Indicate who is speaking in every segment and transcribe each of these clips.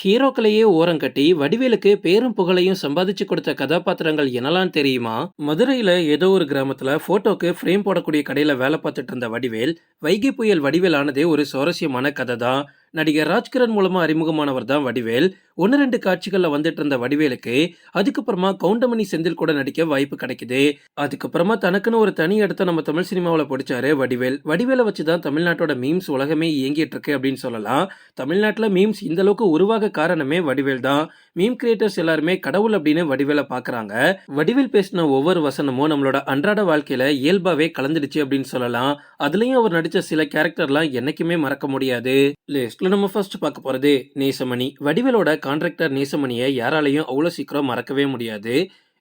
Speaker 1: ஹீரோக்களையே ஓரங்கட்டி வடிவேலுக்கு பேரும் புகழையும் சம்பாதிச்சு கொடுத்த கதாபாத்திரங்கள் என்னலாம் தெரியுமா? மதுரையில ஏதோ ஒரு கிராமத்துல போட்டோக்கு ஃப்ரேம் போடக்கூடிய கடையில வேலை பார்த்துட்டு இருந்த வடிவேல் வைகை புயல் வடிவேல் ஆனதே ஒரு சுவாரஸ்யமான கதை தான் நடிகர் ராஜ்கிரண் மூலமா அறிமுகமானவர் தான் வடிவேல். ஒன்று ரெண்டு காட்சிகள்ல வந்துட்டு இருந்த வடிவேலுக்கு அதுக்கப்புறமா கவுண்டமணி செந்தில் கூட நடிக்க வாய்ப்பு கிடைக்குது. அதுக்கப்புறமா தனக்குன்னு ஒரு தனி இடத்த நம்ம தமிழ் சினிமாவில் பிடிச்சாரு வடிவேல். வடிவேலை வச்சு தான் தமிழ்நாட்டோட மீம்ஸ் உலகமே இயங்கிட்டு இருக்கு அப்படின்னு சொல்லலாம். தமிழ்நாட்டில் மீம்ஸ் இந்த அளவுக்கு உருவாக காரணமே வடிவேல் தான். மீம் கிரியேட்டர்ஸ் எல்லாருமே கடவுள் அப்படின்னு வடிவேலை பார்க்குறாங்க வடிவேல் பேசின ஒவ்வொரு வசனமும் நம்மளோட அன்றாட வாழ்க்கையில இயல்பாவே கலந்துடுச்சு அப்படின்னு சொல்லலாம். அதுலயும் அவர் நடிச்ச சில கேரக்டர்லாம் என்னைக்குமே மறக்க முடியாது. லிஸ்ட்ல நம்ம ஃபர்ஸ்ட் பார்க்க போறது நேசமணி. வடிவேலோட கான்ட்ராக்டர் நேசமணியை யாராலையும் அவ்வளோ சீக்கிரம் மறக்கவே முடியாது.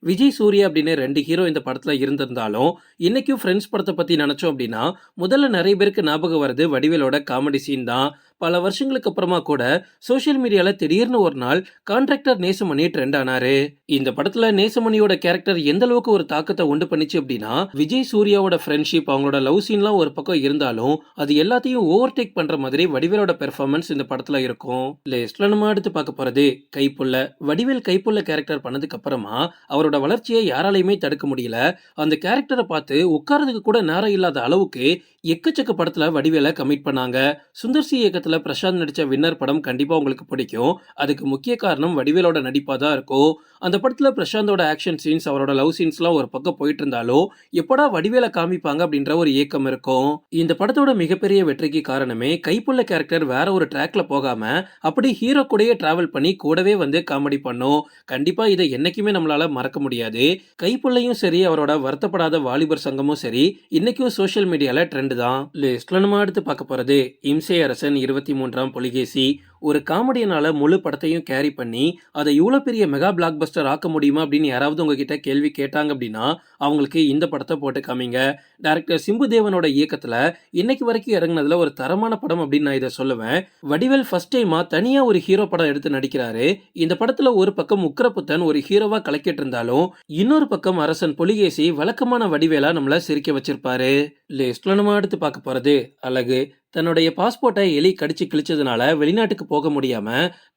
Speaker 1: விஜய் சூர்யா அப்படின்னு ரெண்டு ஹீரோ இந்த படத்துல இருந்திருந்தாலும் இன்னைக்கும் ஃப்ரெண்ட்ஸ் படத்தை பத்தி நினைச்சோம் அப்படின்னா முதல்ல நிறைய பேருக்கு ஞாபகம் வருது வடிவேலோட காமெடி சீன் தான். பல வருஷங்களுக்கு அப்புறமா கூட சோஷியல் மீடியால திடீர்னு ஒரு நாள் கான்ட்ராக்டர் நேசமணி ட்ரெண்ட் ஆனாரு. இந்த படத்துல நேசமணியோட கேரக்டர் எந்த அளவுக்கு ஒரு தாக்கத்தை உண்டு பண்ணிச்சு அப்படின்னா விஜய் சூர்யாவோட ஃப்ரெண்ட்ஷிப் அவங்களோட லவ் சீன்லாம் ஒரு பக்கம் இருந்தாலும் அது எல்லாத்தையும் ஓவர் டேக் பண்ற மாதிரி வடிவேலோட பெர்ஃபார்மன்ஸ் இந்த படத்துல இருக்கும். லேஸ்ட்ல நம்ம அடுத்து பார்க்க போறது கைப்புள்ள. வடிவேல் கைப்புள்ள கேரக்டர் பண்ணதுக்கு அப்புறமா அவரோட வளர்ச்சியை யாராலையுமே தடுக்க முடியல. அந்த கேரக்டரை பார்த்து உட்கார்றதுக்கு கூட நேரம் இல்லாத அளவுக்கு எக்கச்சக்க படத்துல வடிவேலை கமிட் பண்ணாங்க. சுந்தர் சி படத்தில் பிரசாந்த் நடிச்ச வின்னர் படம் கண்டிப்பா உங்களுக்கு பிடிக்கும். அதுக்கு முக்கிய காரணம் வடிவேலோட நடிப்பா தான் இருக்கும். அந்த படத்துல பிரசாந்தோட ஆக்ஷன் சீன்ஸ் அவரோட லவ் சீன்ஸ்லாம் ஒரு பக்கம் போயிட்டு இருந்தாலும் எப்படா வடிவேலை காமிப்பாங்க அப்படின்ற ஒரு ஏக்கம் இருக்கும். இந்த படத்தோட மிகப்பெரிய வெற்றிக்கு காரணமே கைப்புள்ள கேரக்டர் வேற ஒரு ட்ராக்ல போகாம அப்படி ஹீரோ கூடயே டிராவல் பண்ணி கூடவே வந்து காமெடி பண்ணும். கண்டிப்பா இதை என்னைக்குமே நம்மளால மறக்க முடியாது. கைப்புள்ளையும் சரி அவரோட வருத்தப்படாத வாலிபர் சங்கமும் சரி இன்னைக்கும் சோஷியல் மீடியால ட்ரெண்ட் தான். லிஸ்ட்ல நம்ம அடுத்து பார்க்க போறது இம்சை அரசன் இருபத்தி மூன்றாம் பொலிகேசி ஒரு காமெடியனால முழு படத்தையும் கேரி பண்ணி அதை இவ்வளோ பெரிய மெகா பிளாக் பஸ்டர் ஆக்க முடியுமா அப்படின்னு யாராவது உங்ககிட்ட கேள்வி கேட்டாங்க அப்படின்னா அவங்களுக்கு இந்த படத்தை போட்டு காமிங்க. டேரக்டர் சிம்பு தேவனோட இயக்கத்தில் இன்னைக்கு வரைக்கும் இறங்கினதுல ஒரு தரமான படம் அப்படின்னு நான் இதை சொல்லுவேன். வடிவேல் ஃபர்ஸ்ட் டைமா தனியா ஒரு ஹீரோ படம் எடுத்து நடிக்கிறாரு. இந்த படத்துல ஒரு பக்கம் உக்கிரப்புத்தன் ஒரு ஹீரோவா கலக்கிட்டு இருந்தாலும் இன்னொரு பக்கம் அரசன் பொலிகேசி வழக்கமான வடிவேலா நம்மள சிரிக்க வச்சிருப்பாரு. லிஸ்ட்ல நம்ம அடுத்து பார்க்க போறது அழகு. தன்னுடைய பாஸ்போர்ட்டை எலி கடிச்சு கிழிச்சதுனால வெளிநாட்டுக்கு போக முடியாம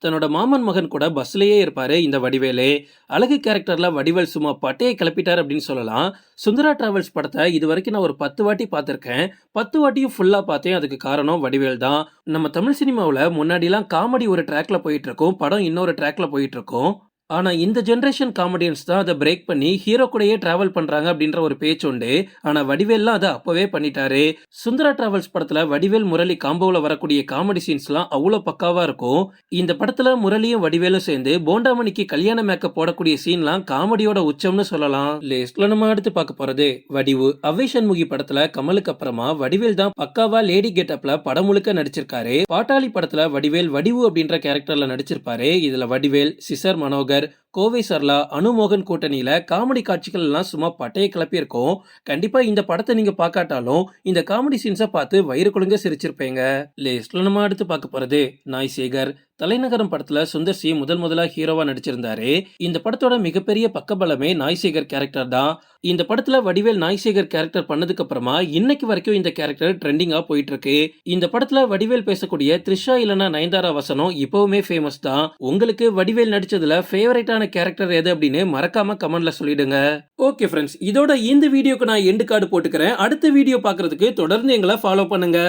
Speaker 1: தன்னோட மாமன் மகன் கூட பஸ்லயே இருப்பாரு இந்த வடிவேலு. அழகு கேரக்டர்ல வடிவேல் சும்மா பட்டையை கிளப்பிட்டார் அப்படின்னு சொல்லலாம். சுந்தரா டிராவல்ஸ் படத்தை இது வரைக்கும் நான் ஒரு பத்து வாட்டி பார்த்துருக்கேன். பத்து வாட்டியும் ஃபுல்லா பார்த்தேன். அதுக்கு காரணம் வடிவேல் தான். நம்ம தமிழ் சினிமாவில் முன்னாடிலாம் காமெடி ஒரு ட்ராக்ல போயிட்டு இருக்கும். படம் இன்னொரு ட்ராக்ல போயிட்டு இருக்கும். ஆனால் இந்த ஜென்ரேஷன் காமெடியன்ஸ் தான் அதை பிரேக் பண்ணி ஹீரோ கூடயே ட்ராவல் பண்ணுறாங்க அப்படின்ற ஒரு பேச்சு உண்டு. ஆனால் வடிவேல்லாம் அதை அப்போவே பண்ணிட்டாரு. சுந்தரா டிராவல்ஸ் படத்தில் வடிவேல் முரளி காம்போவில் வரக்கூடிய காமெடி சீன்ஸ்லாம் அவ்வளோ பக்காவாக இருக்கும். இந்த படத்தில் முரளியும் வடிவேலும் சேர்ந்து போண்டாமணிக்கு கல்யாண மேக்கப் போடக்கூடிய சீன்லாம் காமெடியோட உச்சம்னு சொல்லலாம். லிஸ்ட்ல நம்ம அடுத்து பார்க்க போகிறது வடிவு. அவ்வை சண்முகி படத்தில் கமலுக்கு அப்புறமா வடிவேல் தான் பக்காவா லேடி கெட்டப்ல படம் முழுக்க நடிச்சிருக்காரு. பாட்டாளி படத்தில் வடிவேல் வடிவு அப்படின்ற கேரக்டரில் நடிச்சிருப்பாரு. இதில் வடிவேல் சிசர் மனோகர் கோவை சர்லா அனுமோகன் கூட்டணியில காமெடி காட்சிகள் எல்லாம் சும்மா பட்டையை கிளப்பியிருக்கோம். கண்டிப்பா இந்த படத்தை நீங்க பார்க்காட்டாலும் இந்த காமெடி சீன்ஸை பார்த்து வயிறு குழுங்க சிரிச்சிருப்பீங்க. லேஸ்ட்ல நம்ம அடுத்து பார்க்க போறது நாய் சேகர். தலைநகரம் படத்துல சுந்தர் சி முதல் முதலா ஹீரோவா நடிச்சிருந்தாரு. இந்த படத்தோட மிகப்பெரிய பக்கபலமே நாய்சேகர் கேரக்டர் தான். இந்த படத்துல வடிவேல் நாய்சேகர் கேரக்டர் பண்ணதுக்கு அப்புறமா இன்னைக்கு வரைக்கும் இந்த கேரக்டர் ட்ரெண்டிங்கா போயிட்டு இருக்கு இந்த படத்துல வடிவேல் பேசக்கூடிய த்ரிஷா இல்லனா நயன்தாரா வசனம் இப்பவுமே ஃபேமஸ் தான். உங்களுக்கு வடிவேல் நடிச்சதுல ஃபேவரட்டான கேரக்டர் எது அப்படின்னு மறக்காம கமெண்ட்ல சொல்லிடுங்க. ஓகே ஃப்ரெண்ட்ஸ் இதோட இந்த வீடியோக்கு நான் எண்டு கார்டு போட்டுக்கிறேன். அடுத்த வீடியோ பார்க்கறதுக்கு தொடர்ந்து எங்களை ஃபாலோ பண்ணுங்க.